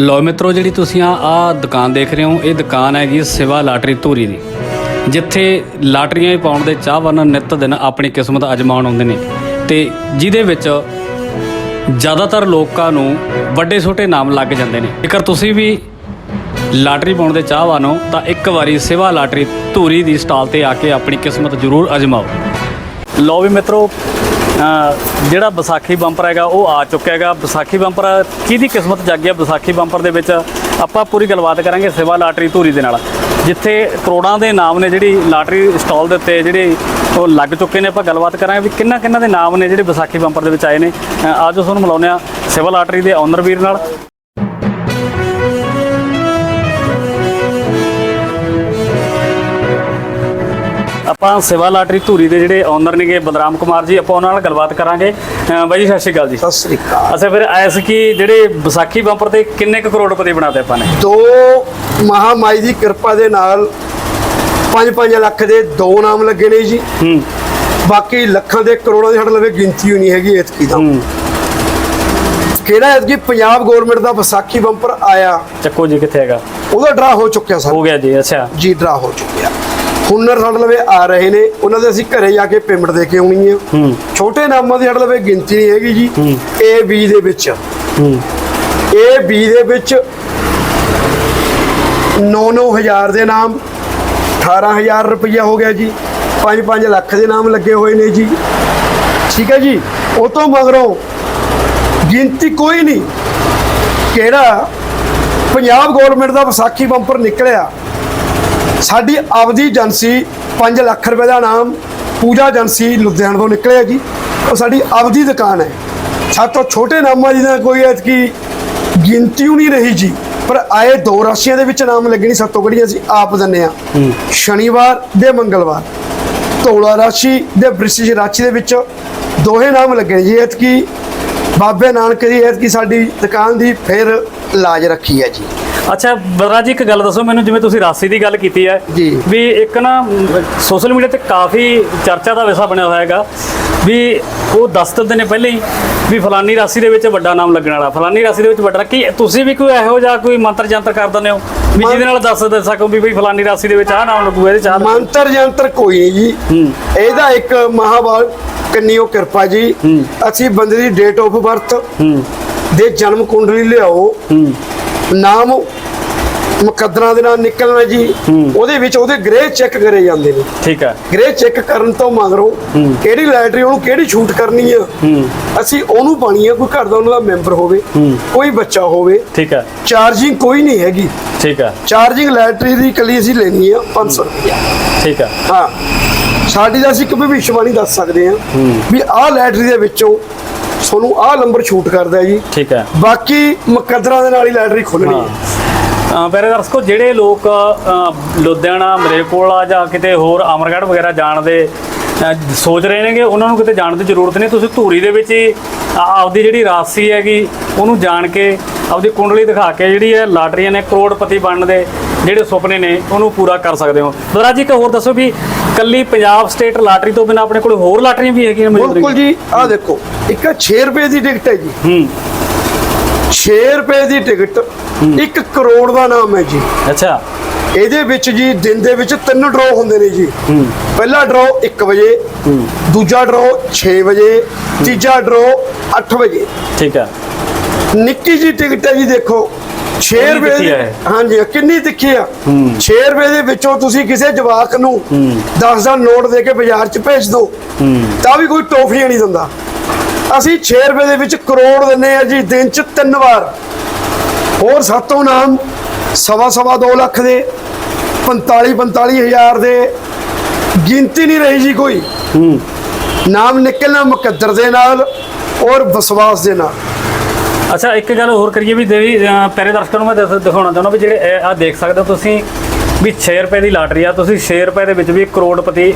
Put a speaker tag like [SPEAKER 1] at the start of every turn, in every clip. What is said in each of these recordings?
[SPEAKER 1] ਲੋ ਮਿੱਤਰੋ, ਜਿਹੜੀ ਤੁਸੀਂ ਆ ਆ ਦੁਕਾਨ ਦੇਖ ਰਹੇ ਹੋ, ਇਹ ਦੁਕਾਨ ਹੈਗੀ ਸਿਵਾ ਲਾਟਰੀ ਧੂਰੀ ਦੀ। ਜਿੱਥੇ ਲਾਟਰੀਆਂ ਹੀ ਪਾਉਣ ਦੇ ਚਾਹਵਾਨ ਨਿੱਤ ਦਿਨ ਆਪਣੀ ਕਿਸਮਤ ਅਜਮਾਉਣ ਆਉਂਦੇ ਨੇ। ਤੇ ਜਿਹਦੇ ਵਿੱਚ ਜ਼ਿਆਦਾਤਰ ਲੋਕਾਂ ਨੂੰ ਵੱਡੇ ਛੋਟੇ ਨਾਮ ਲੱਗ ਜਾਂਦੇ ਨੇ। ਜੇਕਰ ਤੁਸੀਂ ਵੀ ਲਾਟਰੀ ਪਾਉਣ ਦੇ ਚਾਹਵਾਨ ਹੋ ਤਾਂ ਇੱਕ ਵਾਰੀ ਸਿਵਾ ਲਾਟਰੀ ਧੂਰੀ ਦੀ ਸਟਾਲ ਤੇ ਆ ਕੇ ਆਪਣੀ ਕਿਸਮਤ ਜ਼ਰੂਰ ਅਜਮਾਓ। ਲੋ ਵੀ ਮਿੱਤਰੋ ਜਿਹੜਾ ਵਿਸਾਖੀ ਬੰਪਰ ਹੈਗਾ, ਉਹ ਆ ਚੁੱਕਿਆ ਹੈਗਾ। ਵਿਸਾਖੀ ਬੰਪਰ ਕਿਹਦੀ ਕਿਸਮਤ ਜਾਗੀ ਹੈ ਵਿਸਾਖੀ ਬੰਪਰ ਦੇ ਵਿੱਚ ਆਪਾਂ ਪੂਰੀ ਗੱਲਬਾਤ ਕਰਾਂਗੇ ਸਿਵਾ ਲਾਟਰੀ ਧੂਰੀ ਦੇ ਨਾਲ। ਜਿੱਥੇ ਕਰੋੜਾਂ ਦੇ ਨਾਮ ਨੇ ਜਿਹੜੀ ਲਾਟਰੀ ਸਟਾਲ ਦੇ ਉੱਤੇ ਜਿਹੜੇ ਉਹ ਲੱਗ ਚੁੱਕੇ ਨੇ, ਆਪਾਂ ਗੱਲਬਾਤ ਕਰਾਂਗੇ ਵੀ ਕਿੰਨਾ ਕਿੰਨਾ ਦੇ ਨਾਮ ਨੇ ਜਿਹੜੇ ਵਿਸਾਖੀ ਬੰਪਰ ਦੇ ਵਿੱਚ ਆਏ ਨੇ। ਅਹ ਆਜੋ ਤੁਹਾਨੂੰ ਮਿਲਾਉਂਦੇ ਆ ਸਿਵਾ ਲਾਟਰੀ ਦੇ ਓਨਰ ਵੀਰ ਨਾਲ। ਆਪਾਂ ਸਿਵਾ ਲਾਟਰੀ ਧੂਰੀ ਦੇ ਜਿਹੜੇ ਓਨਰ ਨੇਗੇ ਬਲਰਾਮ ਕੁਮਾਰ ਜੀ ਆਪਾਂ ਉਹਨਾਂ ਨਾਲ ਗੱਲਬਾਤ ਕਰਾਂਗੇ। ਬਾਈ ਜੀ ਸਤਿ ਸ਼੍ਰੀ ਅਕਾਲ ਜੀ।
[SPEAKER 2] ਸਤਿ ਸ੍ਰੀ ਅਕਾਲ।
[SPEAKER 1] ਅੱਛਾ ਫਿਰ ਐਸ ਕੀ ਜਿਹੜੇ ਵਿਸਾਖੀ ਬੰਪਰ ਤੇ ਕਿੰਨੇ ਕੁ ਕਰੋੜਪਤੀ ਬਣਾਤੇ ਆਪਾਂ ਨੇ?
[SPEAKER 2] ਦੋ ਮਹਾਮਾਈ ਦੀ ਕਿਰਪਾ ਦੇ ਨਾਲ 5-5 ਲੱਖ ਦੇ ਦੋ ਨਾਮ ਲੱਗੇ ਨੇ ਜੀ।
[SPEAKER 1] ਹੂੰ।
[SPEAKER 2] ਬਾਕੀ ਲੱਖਾਂ ਦੇ ਕਰੋੜਾਂ ਦੀ ਸਾਡੇ ਲਵੇ ਗਿਣਤੀ ਨਹੀਂ ਹੈਗੀ ਐਤਕੀ ਦਾ
[SPEAKER 1] ਹੂੰ।
[SPEAKER 2] ਕਿਹੜਾ ਐਤਕੀ ਪੰਜਾਬ ਗਵਰਨਮੈਂਟ ਦਾ ਵਿਸਾਖੀ ਬੰਪਰ ਆਇਆ?
[SPEAKER 1] ਚੱਕੋ ਜੀ ਕਿੱਥੇ ਹੈਗਾ?
[SPEAKER 2] ਉਹਦਾ ਡਰਾ ਹੋ ਚੁੱਕਿਆ ਸਰ।
[SPEAKER 1] ਹੋ ਗਿਆ ਜੀ ਅੱਛਾ।
[SPEAKER 2] ਜੀ ਡਰਾ ਹੋ ਚੁੱਕਿਆ। ਹੁਨਰ ਸਾਡੇ ਲਵੇ ਆ ਰਹੇ ਨੇ ਉਹਨਾਂ ਦੇ ਅਸੀਂ ਘਰੇ ਜਾ ਕੇ ਪੇਮੈਂਟ ਦੇ ਕੇ ਆਉਣੀ ਆ।
[SPEAKER 1] ਹੂੰ।
[SPEAKER 2] ਛੋਟੇ ਨਾਮਾਂ ਦੀ ਸਾਡੇ ਲਵੇ ਗਿਣਤੀ ਨਹੀਂ ਹੈਗੀ ਜੀ। ਏ ਬੀ ਦੇ ਵਿੱਚ। ਏ ਬੀ ਦੇ ਵਿੱਚ 9-9000 ਦੇ ਨਾਮ 18000 ਰੁਪਈਆ ਹੋ ਗਿਆ ਜੀ। 5-5 ਲੱਖ ਦੇ ਨਾਮ ਲੱਗੇ ਹੋਏ ਨੇ ਜੀ। ਠੀਕ ਹੈ ਜੀ? ਉਹ ਤੋਂ ਮਗਰੋਂ ਗਿਣਤੀ ਕੋਈ ਨਹੀਂ। ਕਿਹੜਾ? ਪੰਜਾਬ ਗਵਰਨਮੈਂਟ ਦਾ ਵਿਸਾਖੀ ਬੰਪਰ ਨਿਕਲਿਆ। ਸਾਡੀ ਆਪਦੀ ਏਜੰਸੀ 5 ਲੱਖ ਰੁਪਏ ਦਾ ਨਾਮ ਪੂਜਾ ਏਜੰਸੀ ਲੁਧਿਆਣਾ ਤੋਂ ਨਿਕਲਿਆ ਜੀ। ਉਹ ਸਾਡੀ ਆਪਦੀ ਦੁਕਾਨ ਹੈ। ਸਾਡੇ ਤੋਂ ਛੋਟੇ ਨਾਮਾਂ ਦੀ ਤਾਂ ਕੋਈ ਐਤਕੀ ਗਿਣਤੀ ਨਹੀਂ ਰਹੀ ਜੀ। ਪਰ ਆਏ ਦੋ ਰਾਸ਼ੀਆਂ ਦੇ ਵਿੱਚ ਨਾਮ ਲੱਗਣੀ ਸਭ ਤੋਂ ਬੜੀਆਂ ਅਸੀਂ ਆਪ ਦਿੰਨੇ ਆ ਸ਼ਨੀਵਾਰ ਦੇ ਮੰਗਲਵਾਰ। ਤੋਲਾ ਰਾਸ਼ੀ ਦੇ ਬ੍ਰਿਸ਼ਿਸ਼ ਰਾਸ਼ੀ ਦੇ ਵਿੱਚ ਦੋਹੇ ਨਾਮ ਲੱਗੇ ਜੀ। ਐਤਕੀ ਬਾਬੇ ਨਾਨਕ ਦੀ ਐਤਕੀ ਸਾਡੀ ਦੁਕਾਨ ਦੀ ਫਿਰ ਲਾਜ ਰੱਖੀ ਹੈ ਜੀ।
[SPEAKER 1] ਅੱਛਾ ਬਲਰਾਜ ਜੀ ਇੱਕ ਗੱਲ ਦੱਸੋ ਮੈਨੂੰ ਜਿਵੇਂ ਤੁਸੀਂ ਰਾਸੀ ਦੀ ਗੱਲ ਕੀਤੀ ਹੈ। ਵੀ ਇੱਕ ਨਾ ਸੋਸ਼ਲ ਮੀਡੀਆ ਤੇ ਕਾਫੀ ਚਰਚਾ ਦਾ ਵਿਸ਼ਾ ਬਣਿਆ ਹੋਇਆ ਹੈਗਾ ਵੀ ਉਹ ਦੱਸ ਦਿੰਦੇ ਨੇ ਪਹਿਲੇ ਹੀ ਵੀ ਫਲਾਨੀ ਰਾਸੀ ਦੇ ਵਿੱਚ ਵੱਡਾ ਨਾਮ ਲੱਗਣ ਵਾਲਾ। ਫਲਾਨੀ ਰਾਸੀ ਦੇ ਵਿੱਚ ਵੱਡਾ ਕੀ ਤੁਸੀਂ ਵੀ ਕੋਈ ਇਹੋ ਜਿਹਾ ਕੋਈ ਮੰਤਰ ਜੰਤਰ ਕਰ ਦਿੰਦੇ ਹੋ ਵੀ ਜਿਹਦੇ ਨਾਲ ਦੱਸ ਦੇ ਸਕੋ ਵੀ ਬਈ ਫਲਾਨੀ ਰਾਸੀ ਦੇ ਵਿੱਚ ਆਹ ਨਾਮ ਲੱਗੂਗਾ ਇਹਦੇ ਚਾਹ
[SPEAKER 2] ਮੰਤਰ ਜੰਤਰ ਕੋਈ ਨਹੀਂ ਜੀ। ਇਹਦਾ ਇੱਕ ਮਹਾਬਾਲ ਕੰਨਿਓ ਕਿਰਪਾ ਜੀ। ਅਸੀਂ ਬੰਦੇ ਦੀ ਡੇਟ ਆਫ ਬਰਥ ਦੇ ਜਨਮ ਕੁੰਡਲੀ ਲਿਆਓ। ਨਾਮ ਮੁਕੱਦਰਾਂ ਦੇ ਨਾਲ ਨਿਕਲਣਾ ਜੀ ਉਹਦੇ ਵਿੱਚ ਉਹਦੇ ਗ੍ਰਹਿ ਚੈੱਕ ਕਰੇ ਜਾਂਦੇ ਨੇ।
[SPEAKER 1] ਠੀਕ ਹੈ।
[SPEAKER 2] ਗ੍ਰਹਿ ਚੈੱਕ ਕਰਨ ਤੋਂ ਮਗਰੋਂ ਕਿਹੜੀ ਲੈਟਰੀ ਉਹਨੂੰ ਕਿਹੜੀ ਸ਼ੂਟ ਕਰਨੀ ਆ? ਅਸੀਂ ਉਹਨੂੰ ਪਾਣੀ ਆ ਕੋਈ ਘਰ ਦਾ ਉਹਨਾਂ ਦਾ ਮੈਂਬਰ ਹੋਵੇ ਕੋਈ ਬੱਚਾ ਹੋਵੇ
[SPEAKER 1] ਠੀਕ ਹੈ।
[SPEAKER 2] ਚਾਰਜਿੰਗ ਕੋਈ ਨਹੀਂ ਹੈਗੀ।
[SPEAKER 1] ਠੀਕ ਹੈ।
[SPEAKER 2] ਚਾਰਜਿੰਗ ਲੈਟਰੀ ਦੀ ਕੱਲੀ ਅਸੀਂ ਲੈਣੀ ਆ 500 ਰੁਪਇਆ
[SPEAKER 1] ਠੀਕ ਹੈ।
[SPEAKER 2] ਹਾਂ। ਸਾਡੀ ਦਾ ਅਸੀਂ ਇੱਕ ਭਵਿੱਖਬਾਣੀ ਦੱਸ ਸਕਦੇ ਹਾਂ ਵੀ ਆਹ ਲੈਟਰੀ ਦੇ ਵਿੱਚੋਂ ਤੁਹਾਨੂੰ ਆਹ ਨੰਬਰ ਸ਼ੂਟ ਕਰਦਾ ਜੀ।
[SPEAKER 1] ਠੀਕ ਹੈ।
[SPEAKER 2] ਬਾਕੀ ਮੁਕੱਦਰਾਂ ਦੇ ਨਾਲ ਹੀ ਲੈਟਰੀ ਖੁੱਲਣੀ ਹੈ।
[SPEAKER 1] ਅ, ਪਿਆਰੇ ਦਰਸ਼ਕੋ ਜਿਹੜੇ ਲੋਕ ਲੁਧਿਆਣਾ ਮਰੇਕੋਲਾ ਜਾਂ ਕਿਤੇ ਹੋਰ ਅਮਰਗੜ੍ਹ ਵਗੈਰਾ ਜਾਣ ਦੇ ਸੋਚ ਰਹੇ ਨੇਗੇ ਉਹਨਾਂ ਨੂੰ ਕਿਤੇ ਜਾਣ ਦੀ ਜ਼ਰੂਰਤ ਨਹੀਂ। ਤੁਸੀਂ ਧੂਰੀ ਦੇ ਵਿੱਚ ਹੀ ਆਪਦੀ ਜਿਹੜੀ ਰਾਸੀ ਹੈਗੀ ਉਹਨੂੰ ਜਾਣ ਕੇ ਆਪਦੀ ਕੁੰਡਲੀ ਦਿਖਾ ਕੇ ਜਿਹੜੀ ਹੈ ਲਾਟਰੀਆਂ ਨੇ ਕਰੋੜਪਤੀ ਬਣਨ ਦੇ ਜਿਹੜੇ ਸੁਪਨੇ ਨੇ ਉਹਨੂੰ ਪੂਰਾ ਕਰ ਸਕਦੇ ਹੋ। ਬਰਾ ਜੀ ਇੱਕ ਹੋਰ ਦੱਸੋ ਵੀ ਕੱਲੀ ਪੰਜਾਬ ਸਟੇਟ ਲਾਟਰੀ ਤੋਂ ਬਿਨਾਂ ਆਪਣੇ ਕੋਲ ਹੋਰ ਲਾਟਰੀਆਂ ਵੀ ਹੈਗੀਆਂ
[SPEAKER 2] ਬਿਲਕੁਲ ਜੀ ਆਹ ਦੇਖੋ ਇੱਕ 6 ਰੁਪਏ ਦੀ ਟਿਕਟ ਹੈ ਜੀ।
[SPEAKER 1] ਹੂੰ।
[SPEAKER 2] 6 ਰੁਪਏ ਦੀ ਟਿਕਟ 1 ਕਰੋੜ ਦਾ ਨਾਮ ਹੈ ਜੀ।
[SPEAKER 1] ਅੱਛਾ।
[SPEAKER 2] ਇਹਦੇ ਵਿੱਚ ਜੀ ਦਿਨ ਦੇ ਵਿੱਚ ਤਿੰਨ ਡਰਾਅ ਹੁੰਦੇ ਨੇ ਜੀ। ਪਹਿਲਾ ਡਰਾਅ 1 ਵਜੇ ਦੂਜਾ ਡਰਾਅ 6 ਵਜੇ ਤੀਜਾ ਡਰਾਅ 8 ਵਜੇ।
[SPEAKER 1] ਠੀਕ ਹੈ
[SPEAKER 2] ਨਿੱਕੀ ਜੀ ਟਿਕਟ ਹੈ ਜੀ ਦੇਖੋ। 6
[SPEAKER 1] ਕਿੰਨੀ
[SPEAKER 2] ਰੁਪਏ ਦੀ? ਹਾਂਜੀ ਕਿੰਨੀ ਤਿੱਖੀ ਆ? 6 ਰੁਪਏ ਦੇ ਵਿੱਚੋਂ ਤੁਸੀਂ ਕਿਸੇ ਜਵਾਕ ਨੂੰ 10 ਦਾ ਨੋਟ ਦੇ ਕੇ ਬਾਜ਼ਾਰ 'ਚ ਭੇਜ ਦਿਓ ਤਾਂ ਵੀ ਕੋਈ ਟੋਫੀਆਂ ਨਹੀਂ ਦਿੰਦਾ। ਅਸੀਂ 6 ਰੁਪਏ ਦੇ ਵਿੱਚ ਕਰੋੜ ਦਿੰਨੇ ਆ ਜੀ ਦਿਨ 'ਚ ਤਿੰਨ ਵਾਰ। ਹੋਰ ਸਾਤੋਂ ਨਾਮ ਸਵਾ ਸਵਾ 2 ਲੱਖ ਦੇ 45 45 ਹਜ਼ਾਰ ਦੇ। ਗਿਣਤੀ ਨਹੀਂ ਰਹੀ ਜੀ ਕੋਈ। ਨਾਮ ਨਿਕਲਣਾ ਮੁਕੱਦਰ ਦੇ ਨਾਲ ਔਰ ਵਿਸ਼ਵਾਸ ਦੇ ਨਾਲ।
[SPEAKER 1] ਅੱਛਾ ਇੱਕ ਗੱਲ ਹੋਰ ਕਰੀਏ ਵੀ ਦੇਵੀ ਪਿਆਰੇ ਦਰਸ਼ਕਾਂ ਨੂੰ ਮੈਂ ਦਿਖਾਉਣਾ ਚਾਹੁੰਦਾ ਵੀ ਜਿਹੜੇ ਆ ਦੇਖ ਸਕਦੇ ਹੋ ਤੁਸੀਂ ਵੀ 6 ਰੁਪਏ ਦੀ ਲਾਟਰੀ ਆ ਤੁਸੀਂ 6 ਰੁਪਏ ਦੇ ਵਿੱਚ ਵੀ ਕਰੋੜਪਤੀ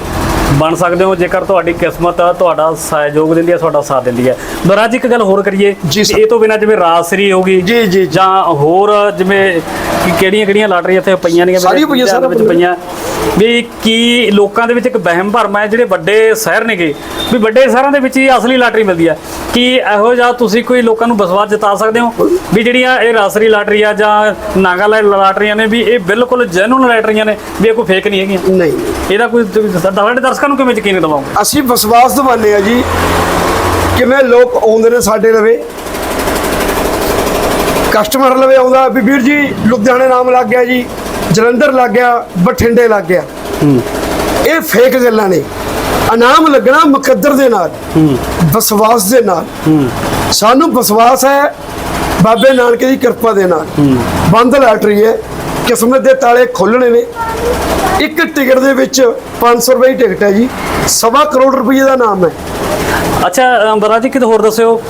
[SPEAKER 1] ਬਣ ਸਕਦੇ ਹੋ ਜੇਕਰ ਤੁਹਾਡੀ ਕਿਸਮਤ ਤੁਹਾਡਾ ਸਹਿਯੋਗ ਦਿੰਦੀ ਹੈ ਤੁਹਾਡਾ ਸਾਥ ਦਿੰਦੀ ਹੈ ਦਰਾਜ ਇੱਕ ਗੱਲ ਹੋਰ ਕਰੀਏ। ਇਹ ਤੋਂ ਬਿਨਾਂ ਜਿਵੇਂ ਰਾਸਰੀ ਹੋਗੀ
[SPEAKER 2] ਜੀ, ਜੀ। ਜਾਂ
[SPEAKER 1] ਹੋਰ ਜਿਵੇਂ ਕਿਹੜੀਆਂ ਕਿਹੜੀਆਂ ਲਾਟਰੀਆਂ ਇੱਥੇ ਪਈਆਂ ਨੇ
[SPEAKER 2] ਸਾਰੀਆਂ ਪਈਆਂ ਸਰ
[SPEAKER 1] ਵਿੱਚ ਪਈਆਂ। ਵੀ ਕੀ ਲੋਕਾਂ ਦੇ ਵਿੱਚ ਇੱਕ ਵਹਿਮ ਭਰਮ ਹੈ ਜਿਹੜੇ ਵੱਡੇ ਸ਼ਹਿਰ ਨੇਗੇ ਵੀ ਵੱਡੇ ਸ਼ਹਿਰਾਂ ਦੇ ਵਿੱਚ ਹੀ ਅਸਲੀ ਲਾਟਰੀ ਮਿਲਦੀ ਹੈ। ਕੀ ਇਹੋ ਜਿਹਾ ਤੁਸੀਂ ਕੋਈ ਲੋਕਾਂ ਨੂੰ ਵਿਸ਼ਵਾਸ ਜਤਾ ਸਕਦੇ ਹੋ? ਵੀ ਜਿਹੜੀਆਂ ਇਹ ਰਾਸਰੀ ਲਾਟਰੀ ਆ ਜਾਂ ਨਾਗਾਲੈਂਡ ਲਾਟਰੀਆਂ ਨੇ ਵੀ ਇਹ ਬਿਲਕੁਲ ਜੈਨੂਨ ਲਾਟਰੀਆਂ ਨੇ ਵੀ ਇਹ ਕੋਈ ਫੇਕ ਨਹੀਂ ਹੈਗੀਆਂ?
[SPEAKER 2] ਨਹੀਂ।
[SPEAKER 1] ਇਹਦਾ ਕੋਈ ਸਾਡੇ ਦਰਸ਼ਕਾਂ ਨੂੰ ਕਿਵੇਂ ਯਕੀਨ ਦਿਵਾਓਗੇ?
[SPEAKER 2] ਅਸੀਂ ਵਿਸ਼ਵਾਸ ਦਿਵਾਉਂਦੇ ਆ ਜੀ ਕਿਵੇਂ ਲੋਕ ਆਉਂਦੇ ਨੇ ਸਾਡੇ ਲਵੇ। ਕਸਟਮਰ ਲਵੇ ਆਉਂਦਾ ਵੀ ਵੀਰ ਜੀ ਲੁਧਿਆਣੇ ਨਾਮ ਲੱਗ ਗਿਆ ਜੀ ਜਲੰਧਰ ਲੱਗ ਗਿਆ ਬਠਿੰਡੇ ਲੱਗ ਗਿਆ। ਇਹ ਫੇਕ ਗੱਲਾਂ ਨੇ। ਇਨਾਮ ਲੱਗਣਾ ਮੁਕੱਦਰ ਦੇ ਨਾਲ ਵਿਸ਼ਵਾਸ ਦੇ ਨਾਲ। ਸਾਨੂੰ ਵਿਸ਼ਵਾਸ ਹੈ ਬਾਬੇ ਨਾਨਕ ਦੀ ਕਿਰਪਾ ਦੇ ਨਾਲ। ਬੰਦ ਲਾਟਰੀ ਹੈ ਕਿਸਮਤ ਦੇ ਤਾਲੇ ਖੋਲਣੇ ਨੇ। ਇੱਕ ਟਿਕਟ ਦੇ ਵਿੱਚ 500 ਰੁਪਏ ਟਿਕਟ ਹੈ ਜੀ। ਸਵਾ ਕਰੋੜ ਰੁਪਏ ਦਾ ਨਾਮ ਹੈ।
[SPEAKER 1] ਅੱਛਾ ਬਰਾਜ ਜੀ ਕਿਤੇ ਹੋਰ ਦੱਸਿਓ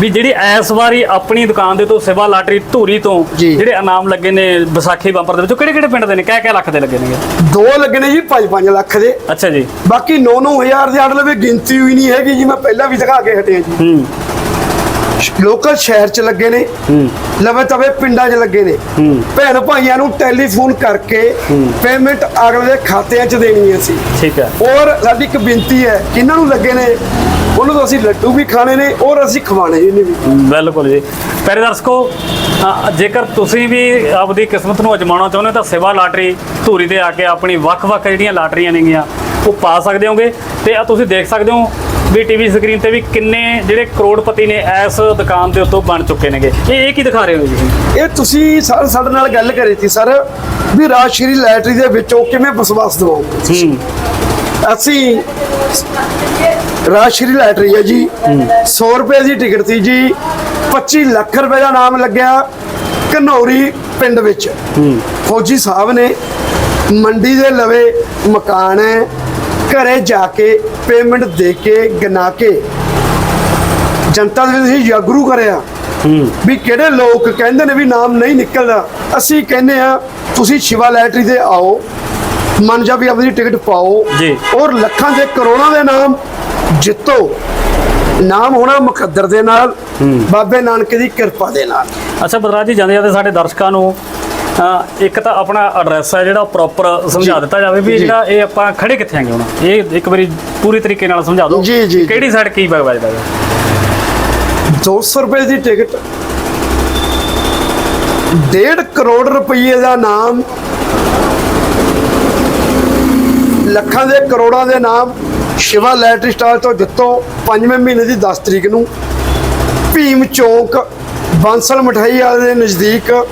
[SPEAKER 1] ਵੀ ਜਿਹੜੀ ਇਸ ਵਾਰੀ ਆਪਣੀ ਦੁਕਾਨ ਦੇ ਤੋਂ ਸਿਵਾ ਲਾਟਰੀ ਧੂਰੀ ਤੋਂ। ਜਿਹੜੇ ਇਨਾਮ ਲੱਗੇ ਨੇ ਵਿਸਾਖੀ ਬੰਪਰ ਦੇ ਵਿੱਚੋਂ ਕਿਹੜੇ ਕਿਹੜੇ ਪਿੰਡ ਦੇ ਨੇ? ਕਿਹ ਕਿਹ ਲੱਖ ਦੇ ਲੱਗੇ ਨੇ?
[SPEAKER 2] ਦੋ ਲੱਗਣੇ ਜੀ 5-5 ਲੱਖ ਦੇ।
[SPEAKER 1] ਅੱਛਾ ਜੀ।
[SPEAKER 2] ਬਾਕੀ 9-9000 ਦੇ ਅੜ ਲਵੇ ਗਿਣਤੀ ਹੋਈ ਨਹੀਂ ਹੈਗੀ ਜੀ ਮੈਂ ਪਹਿਲਾਂ ਵੀ ਦਿਖਾ ਕੇ ਹਟਿਆ ਜੀ।
[SPEAKER 1] ਹੂੰ।
[SPEAKER 2] ਲੋਕਲ ਸ਼ਹਿਰ 'ਚ ਲੱਗੇ ਨੇ। ਲਵੇ ਤਵੇ ਪਿੰਡਾਂ 'ਚ ਲੱਗੇ ਨੇ। ਭੈਣ ਭਾਈਆਂ ਨੂੰ ਟੈਲੀਫੋਨ ਕਰਕੇ ਪੇਮੈਂਟ ਅਗਲੇ ਦੇ ਖਾਤਿਆਂ 'ਚ ਦੇਣੀ ਹੈ ਸੀ
[SPEAKER 1] ਠੀਕ ਹੈ।
[SPEAKER 2] ਔਰ ਸਾਡੀ ਇੱਕ ਬੇਨਤੀ ਹੈ ਕਿਹਨਾਂ ਨੂੰ ਲੱਗੇ ਨੇ ਉਹਨਾਂ ਨੂੰ ਅਸੀਂ ਲੱਡੂ ਵੀ ਖਾਣੇ ਨੇ ਔਰ ਅਸੀਂ ਖਵਾਣੇ ਨੇ। ਵੀ
[SPEAKER 1] ਬਿਲਕੁਲ ਜੀ। ਪਿਆਰੇ ਦਰਸ਼ਕੋ ਜੇਕਰ ਤੁਸੀਂ ਵੀ ਆਪਦੀ ਕਿਸਮਤ ਨੂੰ ਅਜਮਾਉਣਾ ਚਾਹੁੰਦੇ ਹੋ ਤਾਂ ਸਿਵਾ ਲਾਟਰੀ ਧੂਰੀ ਤੇ ਆ ਕੇ ਆਪਣੀ ਵੱਖ-ਵੱਖ ਜਿਹੜੀਆਂ ਲਾਟਰੀਆਂ ਨੇਗੀਆਂ ਉਹ ਪਾ ਸਕਦੇ ਹੋਗੇ ਤੇ ਆ ਤੁਸੀਂ ਦੇਖ ਸਕਦੇ ਹੋ ਵੀ ਟੀਵੀ ਸਕਰੀਨ ਤੇ ਵੀ ਕਿੰਨੇ ਜਿਹੜੇ ਕਰੋੜਪਤੀ ਨੇ ਇਸ ਦੁਕਾਨ ਦੇ ਉੱਤੋਂ ਬਣ ਚੁੱਕੇ ਨੇਗੇ। ਇਹ ਇਹ ਕੀ ਦਿਖਾ ਰਹੇ ਹੋ ਜੀ?
[SPEAKER 2] ਇਹ ਤੁਸੀਂ ਸਰ ਸਾਡੇ ਨਾਲ ਗੱਲ ਕਰੀ ਸੀ ਸਰ ਵੀ ਰਾਜ ਸ਼੍ਰੀ ਲੈਟਰੀ ਦੇ ਵਿੱਚੋਂ ਕਿਵੇਂ ਵਿਸ਼ਵਾਸ ਦਿਵਾਉਂਗੇ
[SPEAKER 1] ਹੂੰ।
[SPEAKER 2] ਅਸੀਂ ਰਾਜ ਸ਼੍ਰੀ ਲੈਟਰੀ ਹੈ ਜੀ। 100 ਰੁਪਏ ਦੀ ਟਿਕਟ ਸੀ ਜੀ। 25 ਲੱਖ ਰੁਪਏ ਦਾ ਨਾਮ ਲੱਗਿਆ ਘਨੌਰੀ ਪਿੰਡ ਵਿੱਚ। ਫੌਜੀ ਸਾਹਿਬ ਨੇ ਮੰਡੀ ਦੇ ਲਵੇ ਮਕਾਨ ਹੈ ਘਰੇ ਜਾ ਕੇ ਪੇਮੈਂਟ ਦੇ ਕੇ ਗਿਣਾ ਕੇ ਜਨਤਾ ਦੇ ਵਿੱਚ ਜਾਗਰੂ ਕਰਿਆ ਵੀ ਕਿਹੜੇ ਲੋਕ ਕਹਿੰਦੇ ਨੇ ਵੀ ਨਾਮ ਨਹੀਂ ਨਿਕਲਦਾ। ਅਸੀਂ ਕਹਿੰਦੇ ਆ ਤੁਸੀਂ ਸ਼ਿਵਾ ਲੈਟਰੀ ਤੇ ਆਓ ਮਨ ਜਾ ਵੀ ਆਪਣੀ ਟਿਕਟ ਪਾਓ
[SPEAKER 1] ਜੀ।
[SPEAKER 2] ਔਰ ਲੱਖਾਂ ਦੇ ਕਰੋੜਾਂ ਦੇ ਨਾਮ ਜਿੱਤੋ। ਨਾਮ ਹੋਣਾ ਮੁਕੱਦਰ ਦੇ ਨਾਲ ਬਾਬੇ ਨਾਨਕ ਦੀ ਕਿਰਪਾ ਦੇ ਨਾਲ।
[SPEAKER 1] ਅੱਛਾ ਬਦਰਾਜ ਜੀ ਜਾਂਦੇ ਜਾਂਦੇ ਸਾਡੇ ਦਰਸ਼ਕਾਂ ਨੂੰ ਇੱਕ ਤਾਂ ਆਪਣਾ ਐਡਰੈਸ ਹੈ ਜਿਹੜਾ ਪ੍ਰੋਪਰ ਸਮਝਾ। ਦਿੱਤਾ ਜਾਵੇ ਵੀ। ਜਿਹੜਾ ਇਹ ਆਪਾਂ ਖੜੇ ਕਿੱਥੇ ਆਂਗੇ ਹੁਣ? ਇਹ ਇੱਕ ਵਾਰੀ ਪੂਰੀ ਤਰੀਕੇ ਨਾਲ ਸਮਝਾ ਦਿਓ।
[SPEAKER 2] ਜੀ, ਜੀ, ਜੀ।
[SPEAKER 1] ਕਿਹੜੀ ਸਾਈਡ ਕੀ ਵੱਜਦਾ ਹੈ?
[SPEAKER 2] 200 ਰੁਪਏ ਦੀ ਟਿਕਟ 1.5 ਕਰੋੜ ਰੁਪਏ ਦਾ ਨਾਮ। ਲੱਖਾਂ ਦੇ ਕਰੋੜਾਂ ਦੇ ਨਾਮ ਸ਼ਿਵਾ ਲੈਟਰੀ ਸਟਾਲ ਤੋਂ ਜਿੱਤੋ 5ਵੇਂ ਮਹੀਨੇ ਦੀ 10 ਤਰੀਕ ਨੂੰ। ਭੀਮ ਚੌਕ ਬਾਂਸਲ ਮਠਾਈ ਵਾਲੇ ਦੇ ਨਜ਼ਦੀਕ।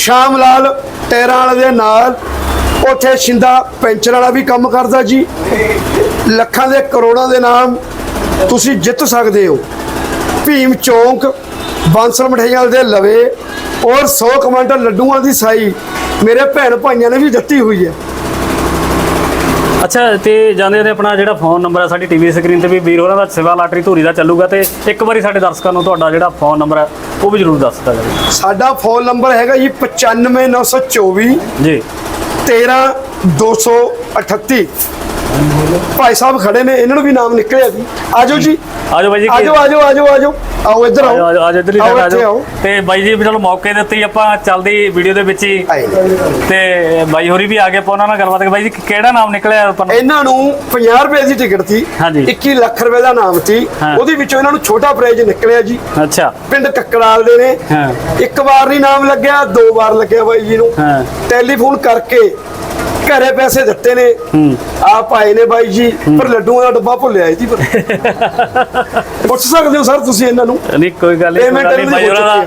[SPEAKER 2] ਸ਼ਾਮ ਲਾਲ ਟੈਰਾਂ ਵਾਲੇ ਦੇ ਨਾਲ। ਉੱਥੇ ਸ਼ਿੰਦਾ ਪੈਂਚਰ ਵਾਲਾ ਵੀ ਕੰਮ ਕਰਦਾ ਜੀ। ਲੱਖਾਂ ਦੇ ਕਰੋੜਾਂ ਦੇ ਨਾਮ ਤੁਸੀਂ ਜਿੱਤ ਸਕਦੇ ਹੋ। ਭੀਮ ਚੌਂਕ, ਬਾਂਸਲ ਮਠਾਈ ਦੇ ਲਵੇ ਔਰ 100 ਕਮਾਂਡਰ ਲੱਡੂਆਂ ਦੀ ਸਾਈ। ਮੇਰੇ ਭੈਣ ਭਾਈਆਂ ਨੇ ਵੀ ਦਿੱਤੀ ਹੋਈ ਹੈ।
[SPEAKER 1] ਅੱਛਾ, ਤੇ ਜਾਂਦੇ ਨੇ ਆਪਣਾ ਜਿਹੜਾ ਫੋਨ ਨੰਬਰ ਹੈ ਸਾਡੀ ਟੀਵੀ ਸਕਰੀਨ ਤੇ ਵੀ ਵੀਰ ਹੋਰਾਂ ਦਾ ਸਿਵਾ ਲਾਟਰੀ ਧੂਰੀ ਦਾ ਚੱਲੂਗਾ ਤੇ ਇੱਕ ਵਾਰੀ ਸਾਡੇ ਦਰਸ਼ਕਾਂ ਨੂੰ ਤੁਹਾਡਾ ਜਿਹੜਾ ਫੋਨ ਨੰਬਰ ਹੈ ਉਹ ਵੀ ਜ਼ਰੂਰ ਦੱਸ ਦਿੱਤਾ ਜਾਵੇ
[SPEAKER 2] ਸਾਡਾ ਫੋਨ ਨੰਬਰ ਹੈਗਾ ਜੀ 95924
[SPEAKER 1] ਜੀ।
[SPEAKER 2] 13238 ਭਾਈ ਸਾਹਿਬ ਖੜੇ ਨੇ ਇਹਨਾਂ ਨੂੰ ਵੀ ਨਾਮ ਨਿਕਲਿਆ ਜੀ। ਆਜੋ ਜੀ।
[SPEAKER 1] ਆਜੋ ਬਾਈ ਜੀ
[SPEAKER 2] ਆਜੋ ਆਜੋ ਆਜੋ ਆਜੋ ਆਓ ਇੱਧਰ ਆਓ।
[SPEAKER 1] ਆਜੋ ਆਜੋ ਇੱਧਰਲੀ
[SPEAKER 2] ਆਓ
[SPEAKER 1] ਸਾਈਡ
[SPEAKER 2] ਇੱਥੇ
[SPEAKER 1] ਆਜੋ।
[SPEAKER 2] ਆਓ।
[SPEAKER 1] ਤੇ ਬਾਈ ਜੀ ਵੀ ਚਲੋ ਮੌਕੇ ਦੇ ਉੱਤੇ ਹੀ ਆਪਾਂ ਚੱਲਦੀ ਵੀਡੀਓ ਦੇ ਵਿੱਚ ਹੀ।
[SPEAKER 2] ਆਏ। ਨੇ।
[SPEAKER 1] ਤੇ ਬਾਈ ਹੋਰੀ ਵੀ ਆ ਗਏ ਆਪਾਂ ਉਹਨਾਂ ਨਾਲ ਗੱਲਬਾਤ ਕਰੀ। ਬਾਈ ਜੀ ਕਿਹੜਾ ਨਾਮ ਨਿਕਲਿਆ ਆਪਾਂ ਨੂੰ?
[SPEAKER 2] ਇਹਨਾਂ ਨੂੰ 50 ਰੁਪਏ ਦੀ ਟਿਕਟ ਸੀ
[SPEAKER 1] ਹਾਂਜੀ।
[SPEAKER 2] 21 ਲੱਖ ਰੁਪਏ ਦਾ ਨਾਮ ਸੀ।
[SPEAKER 1] ਹਾਂ।
[SPEAKER 2] ਉਹਦੇ ਵਿੱਚੋਂ ਇਹਨਾਂ ਨੂੰ ਛੋਟਾ ਪ੍ਰਾਈਜ਼ ਨਿਕਲਿਆ ਜੀ।
[SPEAKER 1] ਅੱਛਾ।
[SPEAKER 2] ਪਿੰਡ ਕੱਕੜਾਲ ਦੇ ਨੇ।
[SPEAKER 1] ਹਾਂ।
[SPEAKER 2] ਇੱਕ ਵਾਰ ਨਹੀਂ ਨਾਮ ਲੱਗਿਆ ਦੋ ਵਾਰ ਲੱਗਿਆ ਬਾਈ ਜੀ ਨੂੰ।
[SPEAKER 1] ਹਾਂ।
[SPEAKER 2] ਟੈਲੀਫੋਨ ਕਰਕੇ ਘਰੇ ਪੈਸੇ ਦਿੱਤੇ ਨੇ। ਆ ਭਾਈ ਨੇ ਬਾਈ ਜੀ ਪਰ ਲੱਡੂਆਂ ਦਾ ਡੱਬਾ ਭੁੱਲਿਆ ਜੀ। ਪਰ ਪੁੱਛ ਸਕਦੇ ਹੋ ਸਰ ਤੁਸੀਂ ਇਹਨਾਂ ਨੂੰ?
[SPEAKER 1] ਨਹੀਂ ਕੋਈ ਗੱਲ ਨਹੀਂ ਬਾਈ ਹੋਰਾਂ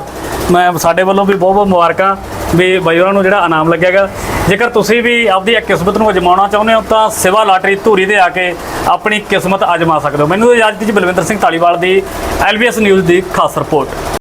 [SPEAKER 1] ਮੈਂ ਸਾਡੇ ਵੱਲੋਂ ਵੀ ਬਹੁਤ ਬਹੁਤ ਮੁਬਾਰਕਾਂ ਵੀ ਬਾਈ ਹੋਰਾਂ ਨੂੰ ਜਿਹੜਾ ਇਨਾਮ ਲੱਗਿਆਗਾ ਜੇਕਰ ਤੁਸੀਂ ਵੀ ਆਪਦੀ ਕਿਸਮਤ ਨੂੰ ਅਜਮਾਉਣਾ ਚਾਹੁੰਦੇ ਹੋ ਤਾਂ ਸਿਵਾ ਲਾਟਰੀ ਧੂਰੀ ਦੇ ਆ ਕੇ ਆਪਣੀ ਕਿਸਮਤ ਅਜਮਾ ਸਕਦੇ ਹੋ। ਮੈਨੂੰ ਇਜਾਜ਼ਤ ਜੀ ਬਲਵਿੰਦਰ ਸਿੰਘ ਢਾਲੀਵਾਲ ਦੀ ਐਲਬੀਐਸ ਨਿਊਜ਼ ਦੀ ਖਾਸ ਰਿਪੋਰਟ।